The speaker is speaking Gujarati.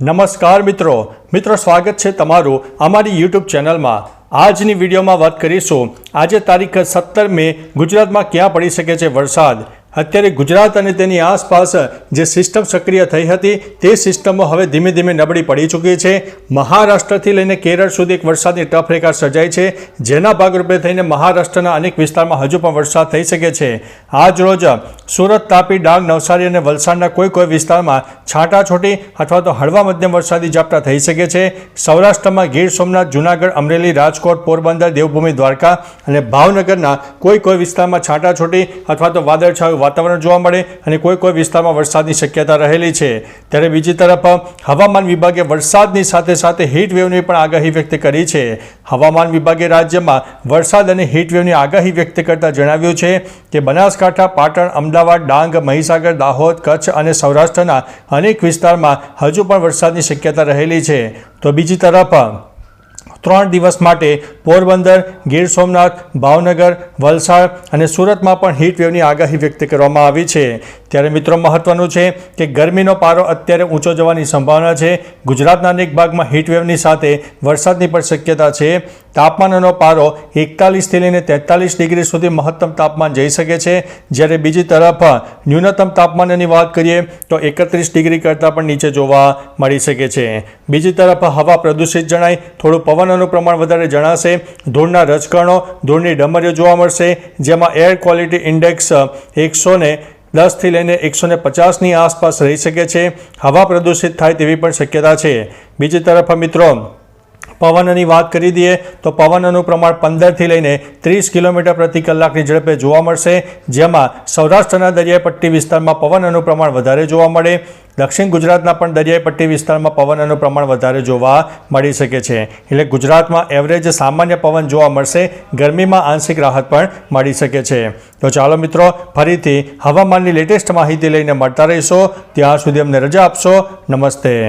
નમસ્કાર મિત્રો. મિત્રો, સ્વાગત છે તમારું અમારી યુટ્યુબ ચેનલમાં. આજની વિડીયોમાં વાત કરીશું. આજે તારીખ સત્તર મે ગુજરાતમાં ક્યાં પડી શકે છે વરસાદ? અત્યારે ગુજરાત અને તેની આસપાસ જે સિસ્ટમ સક્રિય થઈ હતી, તે સિસ્ટમો હવે ધીમે ધીમે નબળી પડી ચૂકી છે. મહારાષ્ટ્રથી લઈને કેરળ સુધી એક વરસાદની ટફ રેખા સર્જાઈ છે. જેના ભાગરૂપે થઈને મહારાષ્ટ્રના અનેક વિસ્તારમાં હજુ પણ વરસાદ થઈ શકે છે. આજ રોજ સુરત તાપી, ડાંગ, નવસારી અને વલસાડના કોઈ કોઈ વિસ્તારમાં છાંટાછોટી અથવા તો હળવા મધ્યમ વરસાદી ઝાપટા થઈ શકે છે. સૌરાષ્ટ્રમાં ગીર સોમનાથ, જૂનાગઢ, અમરેલી, રાજકોટ, પોરબંદર, દેવભૂમિ, દ્વારકા અને ભાવનગરના કોઈ કોઈ વિસ્તારમાં છાંટાછોટી અથવા તો વાદળછાયું વાતાવરણ જોવા મળે અને કોઈ કોઈ વિસ્તારમાં વરસાદની શક્યતા રહેલી છે. ત્યારે બીજી તરફ, હવામાન વિભાગે વરસાદની સાથે સાથે વેવની પણ આગાહી વ્યક્ત કરી છે. હવામાન વિભાગે રાજ્યમાં વરસાદ અને વેવની આગાહી વ્યક્ત કરતા જણાવ્યું છે કે બનાસકાંઠા, પાટણ, અમદાવાદ, ડાંગ, મહીસાગર, દાહોદ, કચ્છ અને સૌરાષ્ટ્રના અનેક વિસ્તારમાં હજુ પણ વરસાદની શક્યતા રહેલી છે. તો બીજી તરફ ત્રણ દિવસ માટે પોરબંદર, ગીર સોમનાથ, ભાવનગર, વલસાડ અને સુરતમાં પણ હીટ વેવની આગાહી વ્યક્ત કરવામાં આવી છે. ત્યારે મિત્રો મહત્વનું છે કે ગરમીનો પારો અત્યારે ઊંચો જવાની સંભાવના છે. ગુજરાતના અનેક ભાગમાં હીટ વેવની સાથે વરસાદની પણ શક્યતા છે. તાપમાનનો પારો એકતાલીસથી લઈને તેતાલીસ ડિગ્રી સુધી મહત્તમ તાપમાન જઈ શકે છે. જ્યારે બીજી તરફ ન્યૂનતમ તાપમાનની વાત કરીએ તો એકત્રીસ ડિગ્રી કરતાં પણ નીચે જોવા મળી શકે છે. બીજી તરફ હવા પ્રદૂષિત જણાય, થોડું પવનનું પ્રમાણ વધારે જણાશે. ધૂળના રજકણો, ધૂળની ડમરીઓ જોવા મળશે, જેમાં એર ક્વોલિટી ઇન્ડેક્સ એકસો ને દસથી લઈને એકસો ને પચાસની આસપાસ રહી શકે છે. હવા પ્રદૂષિત થાય તેવી પણ શક્યતા છે. બીજી તરફ મિત્રો પવનની વાત કરી દઈએ તો પવનનું પ્રમાણ પંદરથી લઈને ત્રીસ કિલોમીટર પ્રતિ કલાકની ઝડપે જોવા મળશે. જેમાં સૌરાષ્ટ્રના દરિયાઈ વિસ્તારમાં પવનનું પ્રમાણ વધારે જોવા મળે. દક્ષિણ ગુજરાતના પણ દરિયાઈ વિસ્તારમાં પવનનું પ્રમાણ વધારે જોવા મળી શકે છે. એટલે ગુજરાતમાં એવરેજ સામાન્ય પવન જોવા મળશે. ગરમીમાં આંશિક રાહત પણ મળી શકે છે. તો ચાલો મિત્રો, ફરીથી હવામાનની લેટેસ્ટ માહિતી લઈને મળતા રહીશો. ત્યાં સુધી અમને રજા આપશો. નમસ્તે.